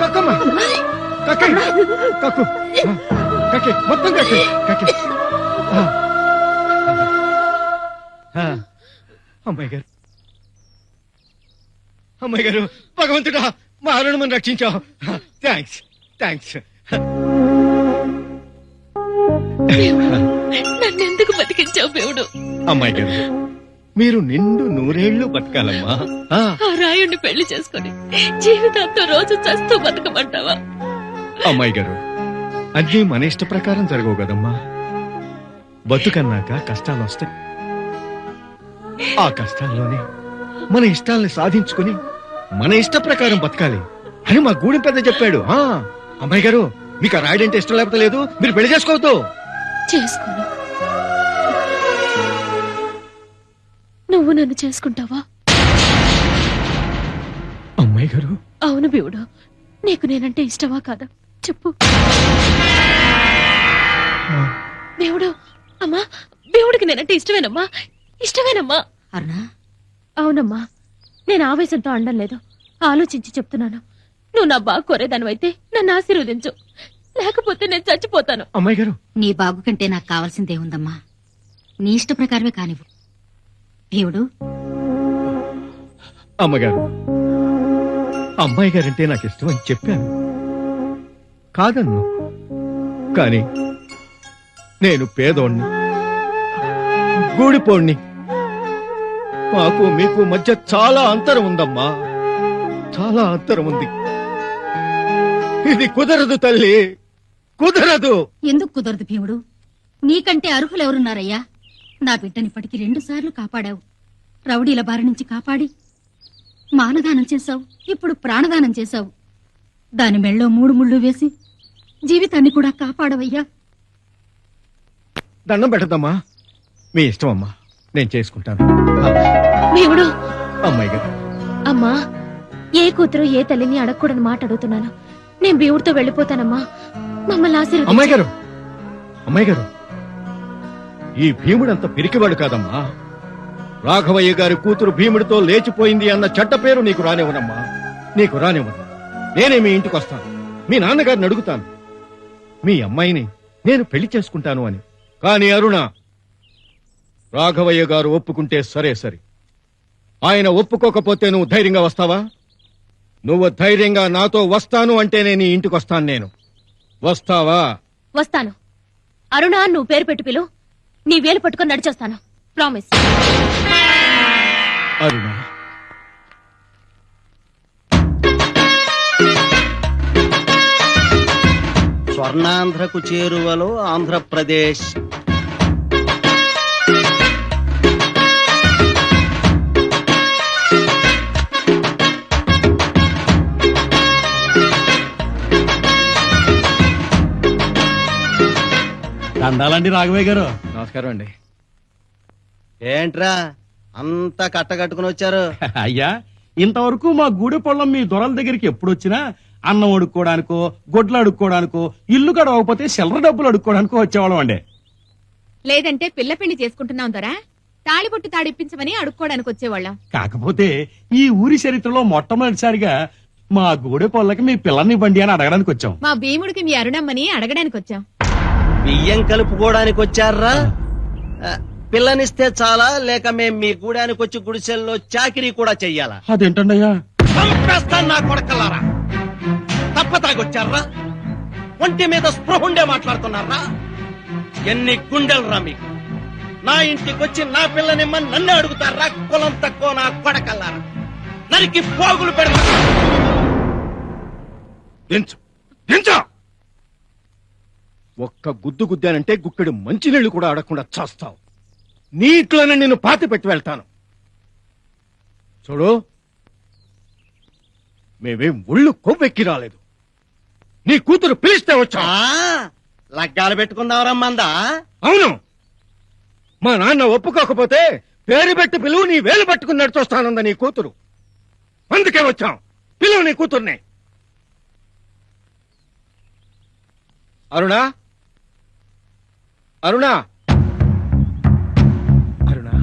కక్కమ్మ కక్కే కక్కు ఆ, కక్కే మొత్తం కక్కే కక్కే ఆ. ఆ. అమ్మాయి గారు అమ్మాయి గారు భగవంతుడా మా అరుణమని రక్షించావు థ్యాంక్స్ థ్యాంక్స్ నన్నెందుకు బతికించావు దేవుడు అమ్మాయి గారు మీరు నిండు నూరేళ్ళు బతకాలమ్మా. ఆ, రాయుడిని పెళ్ళి చేసుకొని జీవితాంతం రోజు చస్తూ బతకమంటావా? అమ్మాయి గారు అన్నీ మన ఇష్ట ప్రకారం జరగవు కదమ్మా. బతుకన్నాక కష్టాలు వస్తాయి. ఆ కష్టాల్లోనే మన ఇష్టాల్ని సాధించుకుని మన ఇష్ట ప్రకారం బతకాలి అని మా గూడెం పెద్ద చెప్పాడు. ఆ. అమ్మాయి గారు మీకు ఆ రాయడంటే ఇష్టం లేకపోతే లేదు మీరు పెళ్ళి చేసుకోవద్దు. చేసుకోను. నువ్వు నన్ను చేసుకుంటావా? అమ్మాయి గారు. అవును బివుడు. నీకు నేనంటే ఇష్టమా కాదా? చెప్పు. దేవుడు అమ్మా దేవుడికి నేనంటే ఇష్టమేనమ్మా. ఇష్టమేనమ్మా. అరుణా? అవునమ్మా. నేను ఆవేశంతో అండం లేదు. ఆలోచించి చెప్తున్నాను. నువ్వు నా బాగా కోరేదానివైతే నన్ను ఆశీర్వదించు. లేకపోతే నేను చచ్చిపోతాను. అమ్మాయి గారు. నీ బాబు కంటే నాకు కావాల్సిందేముందమ్మా? నీ ఇష్ట ప్రకారమే కానివ్వు. దేవుడు? అమ్మగారు అమ్మాయి గారంటే నాకు ఇష్టం అని చెప్పాను. కాదన్ను. కాని నేను పేదోణ్ణి గూడిపోణ్ణి. మాకు మీకు మధ్య చాలా అంతరం ఉందమ్మా. చాలా అంతరం ఉంది. ఇది కుదరదు తల్లి. కుదరదు. ఎందుకు కుదరదు భీముడు? నీకంటే అర్హులెవరున్నారయ్యా? నా బిడ్డనిప్పటికి రెండు సార్లు కాపాడావు. రౌడీల బారి నుంచి కాపాడి మానదానం చేశావు ఇప్పుడు ప్రాణదానం చేశావు. దాని మెళ్ళో మూడు ముళ్ళు వేసి జీవితాన్ని కూడా కాపాడవయ్యా. దండం పెట్టదమ్మా మీ ఇష్టం అమ్మా. నేను చేసుకుంటాను. దేవుడు అమ్మాయి గారు అమ్మా ఏ కూతురు ఏ తల్లిని అడగకూడని మాట అడుగుతున్నాను. నేను దేవుడితో వెళ్ళిపోతానమ్మా. మమ్మల్ని ఆశీర్వదించు. అమ్మాయి గారు. అమ్మాయి గారు. ఈ భీముడంత పిరికివాడు కాదమ్మా. రాఘవయ్య గారి కూతురు భీముడితో లేచిపోయింది అన్న చెడ్డ పేరు నీకు రానివ్వనమ్మా. నీకు రానివ్వను. నేనే మీ ఇంటికి వస్తాను. మీ నాన్నగారిని అడుగుతాను. మీ అమ్మాయిని నేను పెళ్ళి చేసుకుంటాను అని. కాని అరుణ రాఘవయ్య గారు ఒప్పుకుంటే సరే సరే. ఆయన ఒప్పుకోకపోతే నువ్వు ధైర్యంగా వస్తావా? నువ్వు ధైర్యంగా నాతో వస్తాను అంటేనే నీ ఇంటికి వస్తాను నేను. వస్తావా? వస్తాను. అరుణ నువ్వు పేరు పెట్టి పిలు. నీ వేలు పట్టుకొని నడిచొస్తాను. ప్రామిస్ అరుణ. స్వర్ణాంధ్రకు చేరువలో ఆంధ్రప్రదేశ్. దండాలండి రాఘవయ్య గారు. నమస్కారం అండి. ఏంట్రా? అంతా కట్టకట్టుకుని వచ్చారు. అయ్యా ఇంతవరకు మా గూడె పొలం మీ దొరల దగ్గరికి ఎప్పుడు వచ్చినా అన్నం అడుక్కోవడానికో గొడ్లు అడుక్కోవడానికో ఇల్లు గడవకపోతే చిల్లర డబ్బులు అడుక్కోవడానికో వచ్చేవాళ్ళం అండి. లేదంటే పిల్ల పెళ్ళి చేసుకుంటున్నాం దొరా? తాళిబొట్టు తాడిప్పించమని అడుక్కోవడానికి వచ్చేవాళ్ళం. కాకపోతే ఈ ఊరి చరిత్రలో మొట్టమొదటిసారిగా మా గూడె పొల్లకి మీ పిల్లని బండి అని అడగడానికి వచ్చాం. మా భీముడికి మీ అరుణమ్మని అడగడానికి వచ్చాం. బియ్యం కలుపుకోవడానికి వచ్చారా? పిల్లనిస్తే చాలా లేక మేం మీ గూడానికి వచ్చి గుడిసెల్లో చాకిరీ కూడా చెయ్యాలా? అదేంటండయ్యా చంపేస్తాను నా కొడకల్లారా? తప్పతాగొచ్చారా ఒంటి మీద స్పృహుండే మాట్లాడుతున్నారా? ఎన్ని గుండెలరా మీకు? నా ఇంటికొచ్చి నా పిల్లనిమ్మని నన్ను అడుగుతారా? కులం తక్కువ నా కొడకల్లారా? నరికి పోగులు పెడతా దించు. దించు. ఒక్క గుద్దు గుద్దానంటే గుక్కడి మంచినీళ్ళు కూడా అడగకుండా చేస్తావు. నీట్లోనే నిన్ను పాతి పెట్టి వెళ్తాను. చూడు మేమేం ఒళ్ళు కొవ్వెక్కి రాలేదు. నీ కూతురు పిలిస్తే వచ్చా? లగ్గాలు పెట్టుకుందావరమ్మందా అవును. మా నాన్న ఒప్పుకోకపోతే పేరు పెట్టి పిలువు నీ వేలు పట్టుకుని నడిచొస్తానంద నీ కూతురు. అందుకే వచ్చాం. పిలువు నీ కూతుర్ని. అరుణా అరుణా! అరుణా!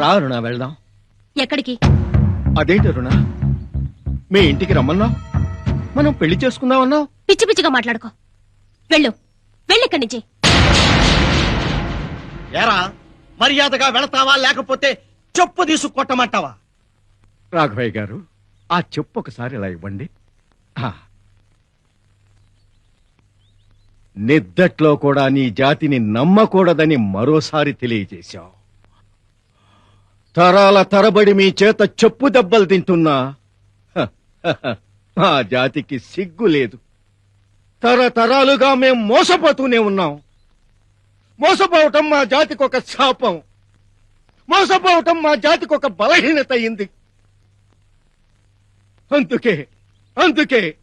రా అరుణ వెళ్దాం. ఎక్కడికి? అదేంటి అరుణ? మీ ఇంటికి రమ్మన్నావు మనం పెళ్ళి చేసుకుందామన్నావు పిచ్చి పిచ్చిగా మాట్లాడుకో. వెళ్ళు. వెళ్ళిక్కడి నుంచి. ఏరా మర్యాదగా వెళతావా లేకపోతే చెప్పు తీసు కొట్టమంటావా రాఘవయ్య గారు ఆ చెప్పు ఒకసారి ఇలా ఇవ్వండి. నిద్దట్లో కూడా నీ జాతిని నమ్మకూడదని మరోసారి తెలియజేశావు. తరాల తరబడి మీ చేత చెప్పు దెబ్బలు తింటున్నా. మా జాతికి సిగ్గు లేదు. తరతరాలుగా మేం మోసపోతూనే ఉన్నాం. మోసపోవటం మా జాతికి ఒక శాపం. మోసపోవటం మా జాతికి ఒక బలహీనత అయింది. అందుకే అందుకే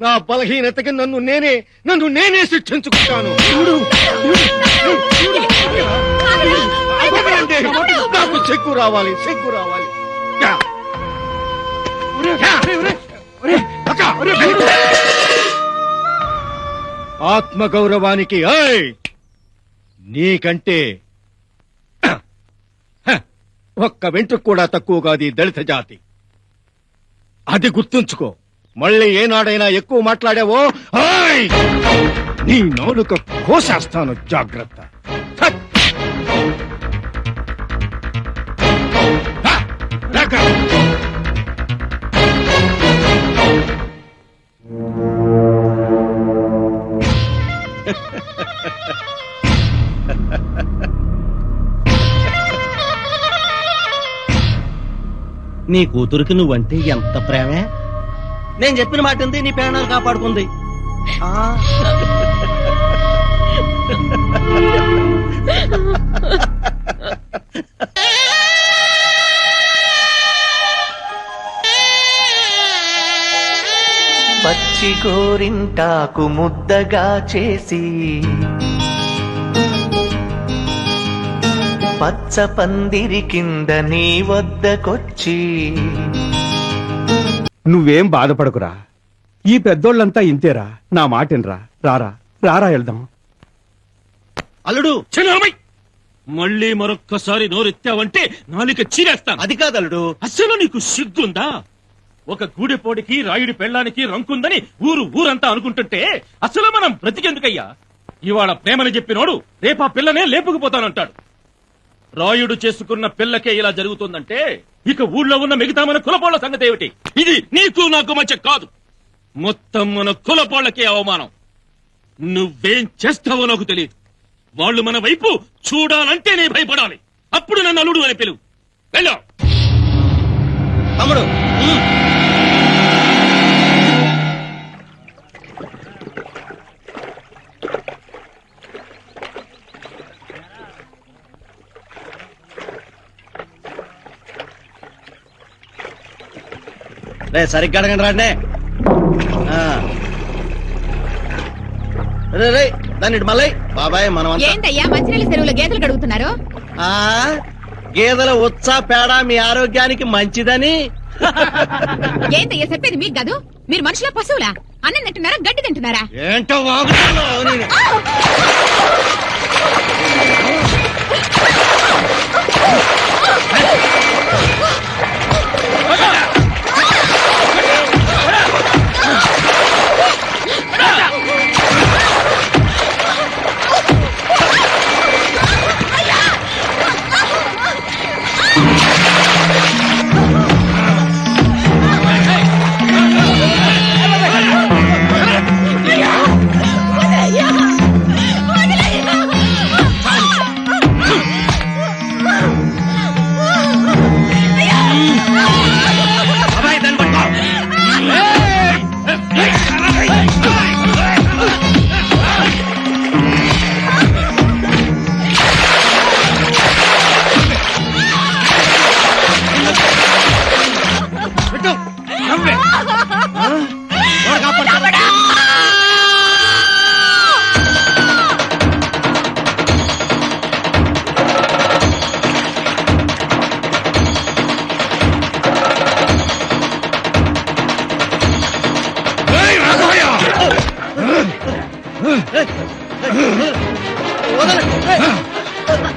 నా బలహీనతకి నన్ను నేనే నన్ను నేనే శిక్షించుకుంటాను. నాకు సిగ్గు రావాలి సిగ్గు రావాలి. ఆత్మగౌరవానికి నీకంటే ఒక్క వెంట్రుకు కూడా తక్కువ కాదు దళిత జాతి. అది గుర్తుంచుకో. మళ్ళీ ఏనాడైనా ఎక్కువ మాట్లాడావో? నీ నోలుక కోసేస్తాను జాగ్రత్త. నీ కూతురికి నువ్వంటే ఎంత ప్రేమే? నేను చెప్పిన మాట ఉంది నీ ప్రాణాలు కాపాడుకుంది. పచ్చి గోరింటాకు ముద్దగా చేసి పచ్చ పందిరి కింద నీ వద్దకొచ్చి నువ్వేం బాధపడకురా. ఈ పెద్దోళ్ళంతా ఇంతేరా. నా మాటినరా. రారా. రారా వెళ్దాం. అల్లుడు! చిన్నమ్మాయి మళ్ళీ మరొక్కసారి నోరెత్తావంటే నాలిక చీరేస్తాను. అది కాదు అల్లుడు. అసలు నీకు సిగ్గుందా? ఒక గూడెపోడికి రాయుడి పెళ్ళానికి రంకుందని ఊరు ఊరంతా అనుకుంటుంటే అసలు మనం బ్రతికెందుకయ్యా? ఇవాళ ప్రేమని చెప్పినోడు రేపా పిల్లనే లేపుకుపోతానంటాడు. రాయుడు చేసుకున్న పిల్లకే ఇలా జరుగుతుందంటే ఇక ఊళ్ళో ఉన్న మిగతా మన కులపోళ్ళ సంగతి ఏమిటి? ఇది నీకు నాకు మధ్య కాదు. మొత్తం మన కులపోళ్ళకే అవమానం. నువ్వేం చేస్తావో నాకు తెలియదు వాళ్ళు మన వైపు చూడాలంటేనే భయపడాలి. అప్పుడు నన్ను అల్లుడు అని పిలువు. వెళ్ళా. తమ్ముడు. రే సరిగ్గా అడగండి రాండి. రే రే దాన్ని ఇటు మళ్ళీ. బాబాయ్ మనం ఏంటయ్యా మంచినీళ్ళ చెరువులో గేదెలు కడుగుతున్నారు? ఆ గేదెల ఉత్సా పేడ మీ ఆరోగ్యానికి మంచిదని. ఏంటయ్యా చెప్పేది మీకు కాదు? మీరు మనుషుల పశువులా? అన్నం తింటున్నారా గడ్డి తింటున్నారా? ఏంటో వాగుతున్నావు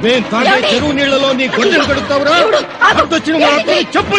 నేను తాగే చెరువు నీళ్ళలో నీ గొడ్డలు కడుగుతావురా చెప్పు